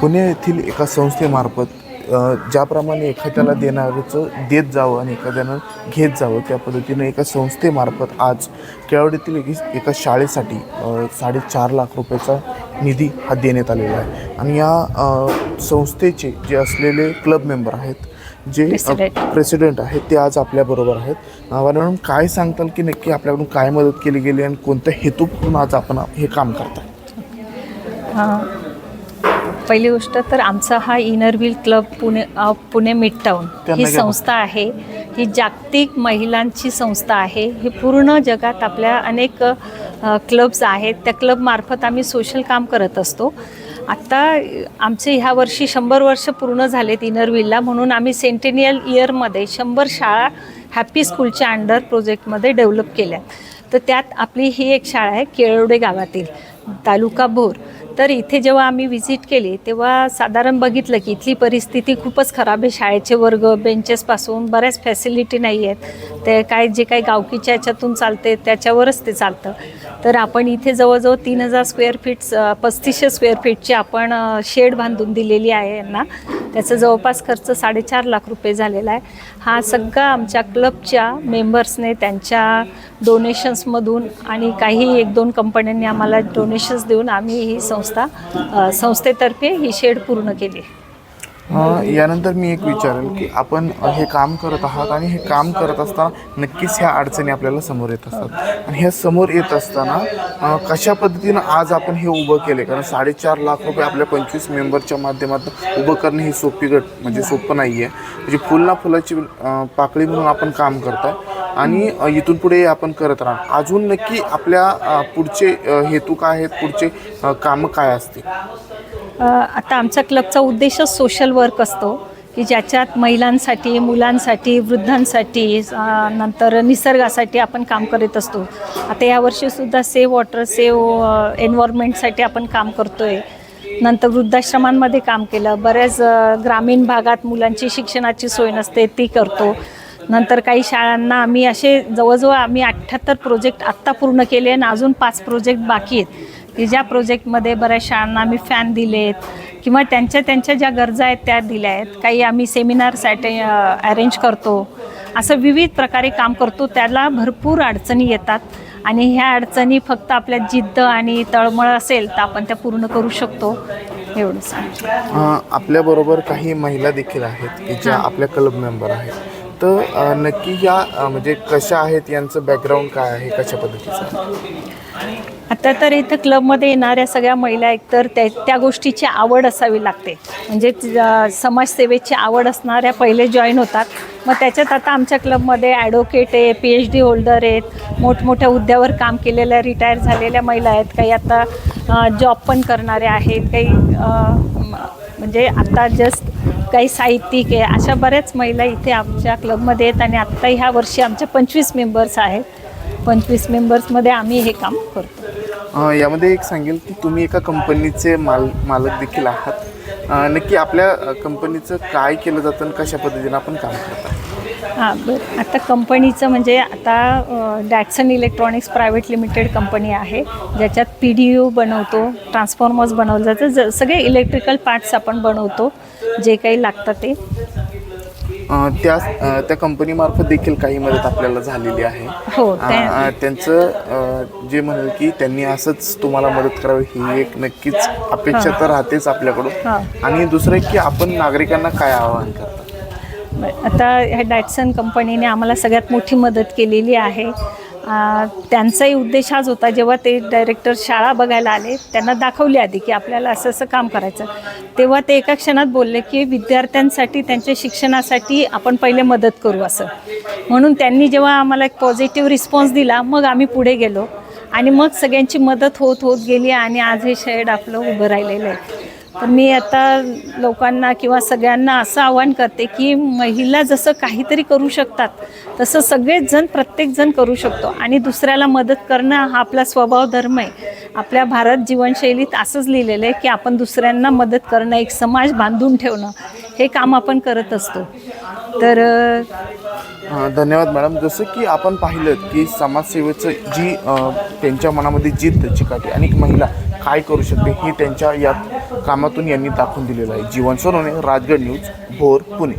पुणे येथील एका संस्थेमार्फत ज्याप्रमाणे एखाद्याला देणारचं देत जावं आणि एखाद्यानं घेत जावं त्या पद्धतीनं एका संस्थेमार्फत आज केळवडीतील एक एका शाळेसाठी साडेचार लाख रुपयाचा निधी हा देण्यात आलेला आहे. आणि या संस्थेचे जे असलेले क्लब मेंबर आहेत जे. प्रेसिडेंट आहेत ते आज आपल्याबरोबर आहेत. मॅडम काय सांगताल की नक्की आपल्याकडून काय मदत केली गेली आणि कोणत्या हेतूपूर्ण आज आपण हे काम करताय? पहिली गोष्ट तर आमचा हा inner wheel club Pune Pune mid town त्यांना ही. संस्था आहे. ही जागतिक महिलांची संस्था आहे. ही पूर्ण जगात आपल्या अनेक क्लब्स आहेत. त्या क्लबमार्फत आम्ही सोशल काम करत असतो. आत्ता आमचे ह्या वर्षी शंभर वर्ष पूर्ण झालेत इनर व्हीलला म्हणून आम्ही सेंटेनियल इयरमध्ये शंभर शाळा हॅपी स्कूलच्या अंडर प्रोजेक्टमध्ये डेव्हलप केल्या. तर त्यात आपली ही एक शाळा आहे केळवडे गावातील तालुका भोर. तर इथे जेव्हा आम्ही व्हिजिट केली तेव्हा साधारण बघितलं की इथली परिस्थिती खूपच खराब आहे. शाळेचे वर्ग बेंचेसपासून बऱ्याच फॅसिलिटी नाही आहेत. ते काय जे काही गावकीच्या याच्यातून चालते त्याच्यावरच ते चालतं. तर आपण इथे जवळजवळ तीन हजार स्क्वेअर फीट पस्तीसशे स्क्वेअर फीटची आपण शेड बांधून दिलेली आहे यांना. त्याचा जवळपास खर्च साडेचार लाख रुपये झालेला आहे. हा सगळा आमच्या क्लबच्या मेंबर्सने त्यांच्या डोनेशन्समधून आणि काही एक दोन कंपन्यांनी आम्हाला डोनेशन्स देऊन आम्ही ही संस्था संस्थेतर्फे ही शेड पूर्ण केली यानंतर मी एक विचारेल की आपण हे काम करत आहात आणि हे काम करत असताना नक्कीच ह्या अडचणी आपल्याला समोर येत असतात. आणि ह्या समोर येत असताना कशा पद्धतीनं आज आपण हे उभं केले? कारण साडेचार लाख रुपये आपल्या पंचवीस मेंबरच्या माध्यमातून उभं करणे ही सोपी गट म्हणजे सोपं नाही आहे म्हणजे फुल ना फुलाची पाकळी म्हणून आपण काम करताय आणि इथून पुढे आपण करत राहा अजून नक्की आपल्या पुढचे हेतू काय आहेत? पुढचे कामं काय असतील? आता आमच्या क्लबचा उद्देशच सोशल वर्क असतो की ज्याच्यात महिलांसाठी मुलांसाठी वृद्धांसाठी नंतर निसर्गासाठी आपण काम करत असतो. आता यावर्षीसुद्धा सेव वॉटर सेव्ह एन्व्हायरमेंटसाठी आपण काम करतो आहे नंतर वृद्धाश्रमांमध्ये काम केलं. बऱ्याच ग्रामीण भागात मुलांची शिक्षणाची सोय नसते ती करतो. नंतर काही शाळांना आम्ही असे जवळजवळ आम्ही अठ्ठ्याहत्तर प्रोजेक्ट आत्ता पूर्ण केले आणि अजून पाच प्रोजेक्ट बाकी आहेत. की ज्या प्रोजेक्टमध्ये बऱ्याच शाळांना आम्ही फॅन दिलेत किंवा त्यांच्या त्यांच्या ज्या गरजा आहेत त्या दिल्या आहेत. काही आम्ही सेमिनारसाठी अरेंज करतो. असं विविध प्रकारे काम करतो. त्याला भरपूर अडचणी येतात. आणि ह्या अडचणी फक्त आपल्या जिद्द आणि तळमळ असेल तर आपण त्या पूर्ण करू शकतो. एवढं सांग अ, आपल्याबरोबर काही महिला देखील आहेत की ज्या आपल्या क्लब मेंबर आहेत. तर नक्की या म्हणजे कशा आहेत यांचं बॅकग्राऊंड काय आहे कशा पद्धतीचं? तर तर इथं क्लबमध्ये येणाऱ्या सगळ्या महिला एकतर त्या त्या गोष्टीची आवड असावी लागते. म्हणजे समाजसेवेची आवड असणाऱ्या पहिले जॉईन होतात. मग त्याच्यात आता आमच्या क्लबमध्ये ॲडव्होकेट आहे पी एच डी होल्डर आहेत मोठमोठ्या हुद्द्यावर काम केलेल्या रिटायर झालेल्या महिला आहेत. काही आता जॉब पण करणाऱ्या आहेत. काही म्हणजे आता जस्ट काही साहित्यिक आहे. अशा बऱ्याच महिला इथे आमच्या क्लबमध्ये आहेत आणि आत्ता ह्या वर्षी आमच्या पंचवीस मेंबर्स आहेत. पंचवीस मेंबर्समध्ये आम्ही हे काम करतो. यामध्ये एक सांगेल की तुम्ही एका कंपनीचे माल मालक देखील आहात. नक्की आपल्या कंपनीचं काय केलं जातं आणि कशा पद्धतीनं आपण काम करता? हां बरं. आता कंपनीचं म्हणजे आता Dixon electronics private limited company आहे ज्याच्यात पी डी यू बनवतो ट्रान्सफॉर्मर्स बनवलं जातं ज सगळे इलेक्ट्रिकल पार्ट्स आपण बनवतो जे काही लागतं ते. त्या त्या कंपनीमार्फत देखील काही मदत आपल्याला झालेली आहे. हो त्या त्यांचं जे म्हणेल की त्यांनी असंच तुम्हाला मदत करावी ही एक नक्कीच अपेक्षा तर राहतेच आपल्याकडून. आणि दुसरं की आपण नागरिकांना काय आवाहन करता? बरं, आता ह्या डॅटसन कंपनीने आम्हाला सगळ्यात मोठी मदत केलेली आहे. त्यांचाही उद्देश हाच होता जेव्हा ते डायरेक्टर शाळा बघायला आले त्यांना दाखवली आधी की आपल्याला असं असं काम करायचं. तेव्हा ते एका क्षणात बोलले की विद्यार्थ्यांसाठी त्यांच्या शिक्षणासाठी आपण पहिले मदत करू असं. म्हणून त्यांनी जेव्हा आम्हाला एक पॉझिटिव्ह रिस्पॉन्स दिला मग आम्ही पुढे गेलो. आणि मग सगळ्यांची मदत होत होत गेली आणि आज हे शेड आपलं उभं राहिलेलं आहे. तर मी आता लोकांना किंवा सगळ्यांना असं आवाहन करते की महिला जसं काहीतरी करू शकतात तसं सगळेच जण प्रत्येकजण करू शकतो. आणि दुसऱ्याला मदत करणं हा आपला स्वभाव धर्म आहे. आपल्या भारत जीवनशैलीत असंच लिहिलेलं आहे की आपण दुसऱ्यांना मदत करणं एक समाज बांधून ठेवणं हे काम आपण करत असतो. तर धन्यवाद मॅडम. जसं की आपण पाहिलं की समाजसेवेचं जी त्यांच्या मनामध्ये जिद्द चिकाटी आणि महिला काय करू शकते हे त्यांच्या या कामातून यांनी दाखवून दिलेलं आहे. जीवन सोनवणे राजगड न्यूज भोर पुणे.